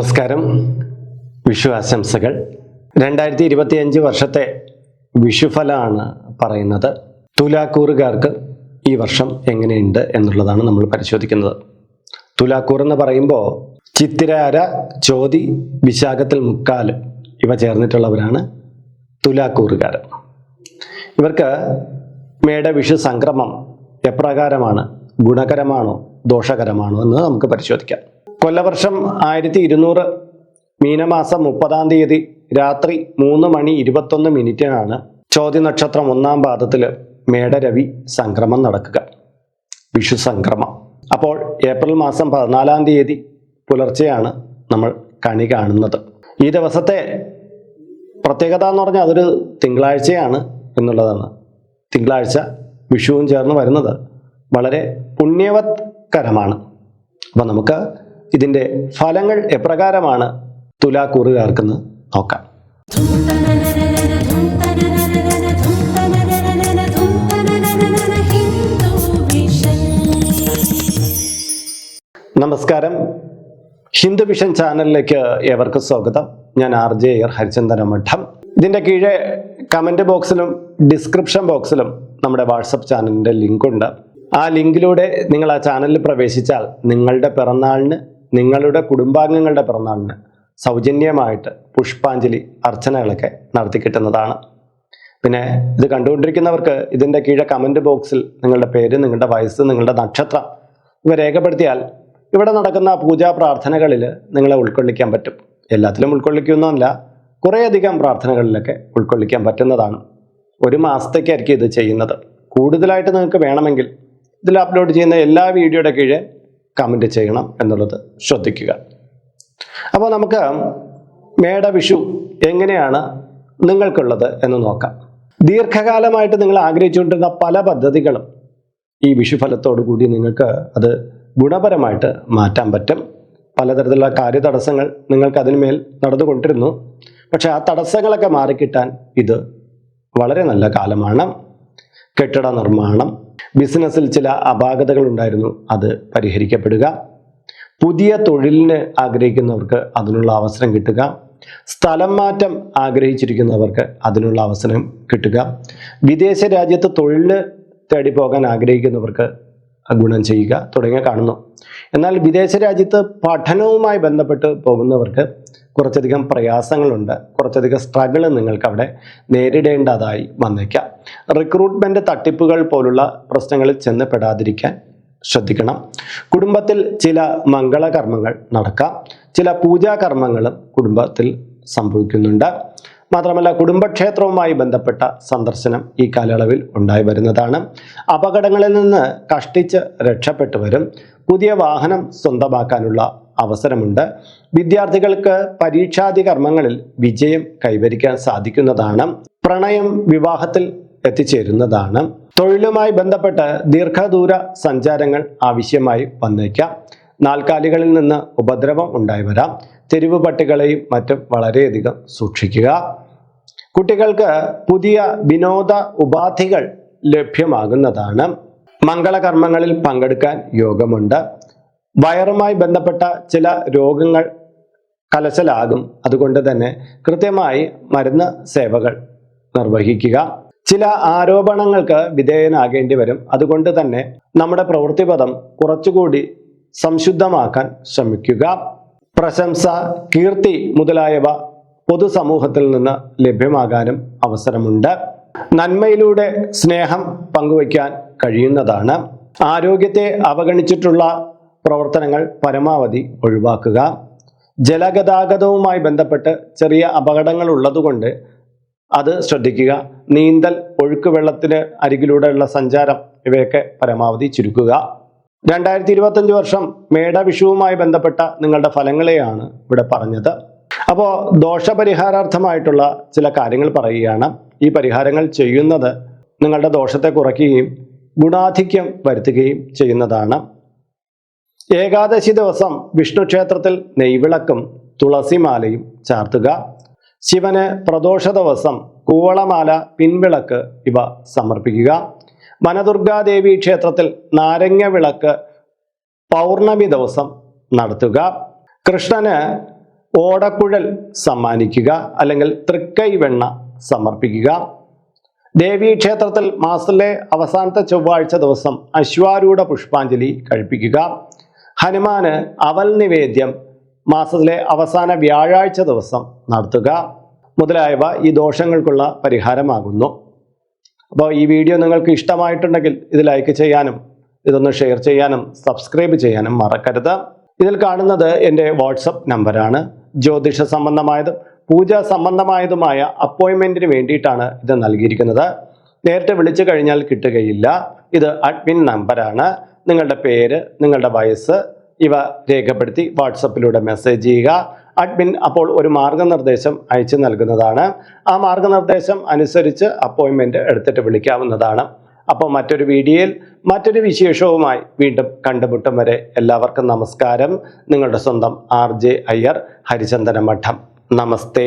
നമസ്കാരം. വിഷു ആശംസകൾ രണ്ടായിരത്തി ഇരുപത്തി അഞ്ച് വർഷത്തെ വിഷുഫലമാണ് പറയുന്നത്. തുലാക്കൂറുകാർക്ക് ഈ വർഷം എങ്ങനെയുണ്ട് എന്നുള്ളതാണ് നമ്മൾ പരിശോധിക്കുന്നത്. തുലാക്കൂർ എന്ന് പറയുമ്പോൾ ചിത്തിരാര ചോതി വിശാഖത്തിൽ മുക്കാൽ ഇവ ചേർന്നിട്ടുള്ളവരാണ് തുലാക്കൂറുകാർ. ഇവർക്ക് മേടവിഷു സംക്രമം എപ്രകാരമാണ്? ഗുണകരമാണോ? ദോഷകരമാണോ? എന്ന് നമുക്ക് പരിശോധിക്കാം. കൊല്ലവർഷം ആയിരത്തി ഇരുന്നൂറ് മീനമാസം മുപ്പതാം തീയതി രാത്രി മൂന്ന് മണി ഇരുപത്തൊന്ന് മിനിറ്റിനാണ് ചോദ്യ നക്ഷത്രം ഒന്നാം പാദത്തിൽ മേടരവി സംക്രമം നടക്കുക. വിഷു സംക്രമം. അപ്പോൾ ഏപ്രിൽ മാസം പതിനാലാം തീയതി പുലർച്ചെയാണ് നമ്മൾ കണി കാണുന്നത്. ഈ ദിവസത്തെ പ്രത്യേകത എന്ന് പറഞ്ഞാൽ അതൊരു തിങ്കളാഴ്ചയാണ് എന്നുള്ളതാണ്. തിങ്കളാഴ്ച വിഷുവും ചേർന്ന് വരുന്നത് വളരെ പുണ്യവത്കരമാണ്. അപ്പം നമുക്ക് ഇതിന്റെ ഫലങ്ങൾ എപ്രകാരമാണ്? തുലാക്കൂറുകാർക്കെന്ന് നോക്കാം. നമസ്കാരം. ഹിന്ദു വിഷൻ ചാനലിലേക്ക് ഏവർക്കും സ്വാഗതം. ഞാൻ ആർ ജെ എർ ഹരിചന്ദന മഠം. ഇതിന്റെ കീഴെ കമന്റ് ബോക്സിലും ഡിസ്ക്രിപ്ഷൻ ബോക്സിലും നമ്മുടെ വാട്സപ്പ് ചാനലിന്റെ ലിങ്ക് ഉണ്ട്. ആ ലിങ്കിലൂടെ നിങ്ങൾ ആ ചാനലിൽ പ്രവേശിച്ചാൽ നിങ്ങളുടെ പിറന്നാളിന് നിങ്ങളുടെ കുടുംബാംഗങ്ങളുടെ പിറന്നാളിന് സൗജന്യമായിട്ട് പുഷ്പാഞ്ജലി അർച്ചനകളൊക്കെ നടത്തി കിട്ടുന്നതാണ്. പിന്നെ ഇത് കണ്ടുകൊണ്ടിരിക്കുന്നവർക്ക് ഇതിന്റെ കീഴെ കമന്റ് ബോക്സിൽ നിങ്ങളുടെ പേര് നിങ്ങളുടെ വയസ്സ് നിങ്ങളുടെ നക്ഷത്രം ഇവ രേഖപ്പെടുത്തിയാൽ ഇവിടെ നടക്കുന്ന പൂജാ പ്രാർത്ഥനകളിൽ നിങ്ങളെ ഉൾക്കൊള്ളിക്കാൻ പറ്റും. എല്ലാത്തിലും ഉൾക്കൊള്ളിക്കുന്നതല്ല കുറേയധികം പ്രാർത്ഥനകളിലൊക്കെ ഉൾക്കൊള്ളിക്കാൻ പറ്റുന്നതാണ്. ഒരു മാസത്തേക്കായിരിക്കും ഇത് ചെയ്യുന്നത്. കൂടുതലായിട്ട് നിങ്ങൾക്ക് വേണമെങ്കിൽ ഇതിൽ അപ്ലോഡ് ചെയ്യുന്ന എല്ലാ വീഡിയോയുടെ കീഴെ കമന്റ് ചെയ്യണം എന്നുള്ളത് ശ്രദ്ധിക്കുക. അപ്പോൾ നമുക്ക് മേടവിഷു എങ്ങനെയാണ് നിങ്ങൾക്കുള്ളത് എന്ന് നോക്കാം. ദീർഘകാലമായിട്ട് നിങ്ങൾ ആഗ്രഹിച്ചുകൊണ്ടിരുന്ന പല പദ്ധതികളും ഈ വിഷുഫലത്തോടു കൂടി നിങ്ങൾക്ക് അത് ഗുണപരമായിട്ട് മാറ്റാൻ പറ്റും. പലതരത്തിലുള്ള കാര്യതടസ്സങ്ങൾ നിങ്ങൾക്ക് അതിന്മേൽ നടന്നുകൊണ്ടിരുന്നു. പക്ഷേ ആ തടസ്സങ്ങളൊക്കെ മാറിക്കിട്ടാൻ ഇത് വളരെ നല്ല കാലമാണ്. കെട്ടിട നിർമ്മാണം ബിസിനസ്സിൽ ചില അപാകതകൾ ഉണ്ടായിരുന്നു അത് പരിഹരിക്കപ്പെടുക. പുതിയ തൊഴിലിന് ആഗ്രഹിക്കുന്നവർക്ക് അതിനുള്ള അവസരം കിട്ടുക. സ്ഥലം മാറ്റം ആഗ്രഹിച്ചിരിക്കുന്നവർക്ക് അതിനുള്ള അവസരം കിട്ടുക. വിദേശ രാജ്യത്ത് തൊഴിലിന് തേടി പോകാൻ ആഗ്രഹിക്കുന്നവർക്ക് ഗുണം ചെയ്യുക തുടങ്ങിയ കാണുന്നു. എന്നാൽ വിദേശ രാജ്യത്ത് പഠനവുമായി ബന്ധപ്പെട്ട് പോകുന്നവർക്ക് കുറച്ചധികം പ്രയാസങ്ങളുണ്ട്. കുറച്ചധികം സ്ട്രഗിൾ നിങ്ങൾക്ക് അവിടെ നേരിടേണ്ടതായി വന്നേക്കാം. റിക്രൂട്ട്മെന്റ് തട്ടിപ്പുകൾ പോലുള്ള പ്രശ്നങ്ങളിൽ ചെന്ന് പെടാതിരിക്കാൻ ശ്രദ്ധിക്കണം. കുടുംബത്തിൽ ചില മംഗളകർമ്മങ്ങൾ നടക്കാം. ചില പൂജാകർമ്മങ്ങളും കുടുംബത്തിൽ സംഭവിക്കുന്നുണ്ട്. മാത്രമല്ല കുടുംബക്ഷേത്രവുമായി ബന്ധപ്പെട്ട സന്ദർശനം ഈ കാലയളവിൽ ഉണ്ടായി വരുന്നതാണ്. അപകടങ്ങളിൽ നിന്ന് കഷ്ടിച്ച് രക്ഷപ്പെട്ടു വരും. പുതിയ വാഹനം സ്വന്തമാക്കാനുള്ള അവസരമുണ്ട്. വിദ്യാർത്ഥികൾക്ക് പരീക്ഷാദി കർമ്മങ്ങളിൽ വിജയം കൈവരിക്കാൻ സാധിക്കുന്നതാണ്. പ്രണയം വിവാഹത്തിൽ എത്തിച്ചേരുന്നതാണ്. തൊഴിലുമായി ബന്ധപ്പെട്ട് ദീർഘദൂര സഞ്ചാരങ്ങൾ ആവശ്യമായി വന്നേക്കാം. നാൽക്കാലികളിൽ നിന്ന് ഉപദ്രവം ഉണ്ടായി വരാം. തെരുവ് പട്ടികളെയും മറ്റും വളരെയധികം സൂക്ഷിക്കുക. കുട്ടികൾക്ക് പുതിയ വിനോദ ഉപാധികൾ ലഭ്യമാകുന്നതാണ്. മംഗളകർമ്മങ്ങളിൽ പങ്കെടുക്കാൻ യോഗമുണ്ട്. വയറുമായി ബന്ധപ്പെട്ട ചില രോഗങ്ങൾ കലശലാകും. അതുകൊണ്ട് തന്നെ കൃത്യമായി മരുന്ന് സേവകൾ നിർവഹിക്കുക. ചില ആരോപണങ്ങൾക്ക് വിധേയനാകേണ്ടി വരും. അതുകൊണ്ട് തന്നെ നമ്മുടെ പ്രവൃത്തിപദം കുറച്ചുകൂടി സംശുദ്ധമാക്കാൻ ശ്രമിക്കുക. പ്രശംസ കീർത്തി മുതലായവ പൊതുസമൂഹത്തിൽ നിന്ന് ലഭ്യമാകാനും അവസരമുണ്ട്. നന്മയിലൂടെ സ്നേഹം പങ്കുവയ്ക്കാൻ കഴിയുന്നതാണ്. ആരോഗ്യത്തെ അവഗണിച്ചിട്ടുള്ള പ്രവർത്തനങ്ങൾ പരമാവധി ഒഴിവാക്കുക. ജലഗതാഗതവുമായി ബന്ധപ്പെട്ട് ചെറിയ അപകടങ്ങൾ ഉള്ളതുകൊണ്ട് അത് ശ്രദ്ധിക്കുക. നീന്തൽ ഒഴുക്ക് വെള്ളത്തിന് അരികിലൂടെയുള്ള സഞ്ചാരം ഇവയൊക്കെ പരമാവധി ചുരുക്കുക. രണ്ടായിരത്തി ഇരുപത്തഞ്ച് വർഷം മേടവിഷുവുമായി ബന്ധപ്പെട്ട നിങ്ങളുടെ ഫലങ്ങളെയാണ് ഇവിടെ പറഞ്ഞത്. അപ്പോൾ ദോഷപരിഹാരാർത്ഥമായിട്ടുള്ള ചില കാര്യങ്ങൾ പറയുകയാണ്. ഈ പരിഹാരങ്ങൾ ചെയ്യുന്നത് നിങ്ങളുടെ ദോഷത്തെ കുറയ്ക്കുകയും ഗുണാധിക്യം വരുത്തുകയും ചെയ്യുന്നതാണ്. ഏകാദശി ദിവസം വിഷ്ണു ക്ഷേത്രത്തിൽ നെയ്വിളക്കും തുളസിമാലയും ചാർത്തുക. ശിവന് പ്രദോഷ ദിവസം കൂവളമാല പിൻവിളക്ക് ഇവ സമർപ്പിക്കുക. വനദുർഗാദേവി ക്ഷേത്രത്തിൽ നാരങ്ങ വിളക്ക് പൗർണമി ദിവസം നടത്തുക. കൃഷ്ണന് ഓടക്കുഴൽ സമ്മാനിക്കുക അല്ലെങ്കിൽ തൃക്കൈവെണ്ണ സമർപ്പിക്കുക. ദേവീക്ഷേത്രത്തിൽ മാസത്തിലെ അവസാനത്തെ ചൊവ്വാഴ്ച ദിവസം അശ്വാരൂഢ പുഷ്പാഞ്ജലി കഴിപ്പിക്കുക. ഹനുമാന് അവൽ നിവേദ്യം മാസത്തിലെ അവസാന വ്യാഴാഴ്ച ദിവസം നടത്തുക. മുതലായവ ഈ ദോഷങ്ങൾക്കുള്ള പരിഹാരമാകുന്നു. അപ്പോൾ ഈ വീഡിയോ നിങ്ങൾക്ക് ഇഷ്ടമായിട്ടുണ്ടെങ്കിൽ ഇത് ലൈക്ക് ചെയ്യാനും ഇതൊന്ന് ഷെയർ ചെയ്യാനും സബ്സ്ക്രൈബ് ചെയ്യാനും മറക്കരുത്. ഇതിൽ കാണുന്നത് എന്റെ വാട്സപ്പ് നമ്പറാണ്. ജ്യോതിഷ സംബന്ധമായതും പൂജ സംബന്ധമായതുമായ അപ്പോയിൻമെന്റിന് വേണ്ടിയിട്ടാണ് ഇത് നൽകിയിരിക്കുന്നത്. നേരത്തെ വിളിച്ചു കഴിഞ്ഞാൽ കിട്ടുകയില്ല. ഇത് അഡ്മിൻ നമ്പറാണ്. നിങ്ങളുടെ പേര് നിങ്ങളുടെ വയസ്സ് ഇവ രേഖപ്പെടുത്തി വാട്സപ്പിലൂടെ മെസ്സേജ് ചെയ്യുക. അഡ്മിൻ അപ്പോൾ ഒരു മാർഗനിർദ്ദേശം അയച്ചു നൽകുന്നതാണ്. ആ മാർഗനിർദ്ദേശം അനുസരിച്ച് അപ്പോയിൻമെന്റ് എടുത്തിട്ട് വിളിക്കാവുന്നതാണ്. അപ്പോൾ മറ്റൊരു വീഡിയോയിൽ മറ്റൊരു വിശേഷവുമായി വീണ്ടും കണ്ടുമുട്ടും വരെ എല്ലാവർക്കും നമസ്കാരം. നിങ്ങളുടെ സ്വന്തം ആർ ജെ അയ്യർ ഹരിചന്ദന മഠം. നമസ്തേ.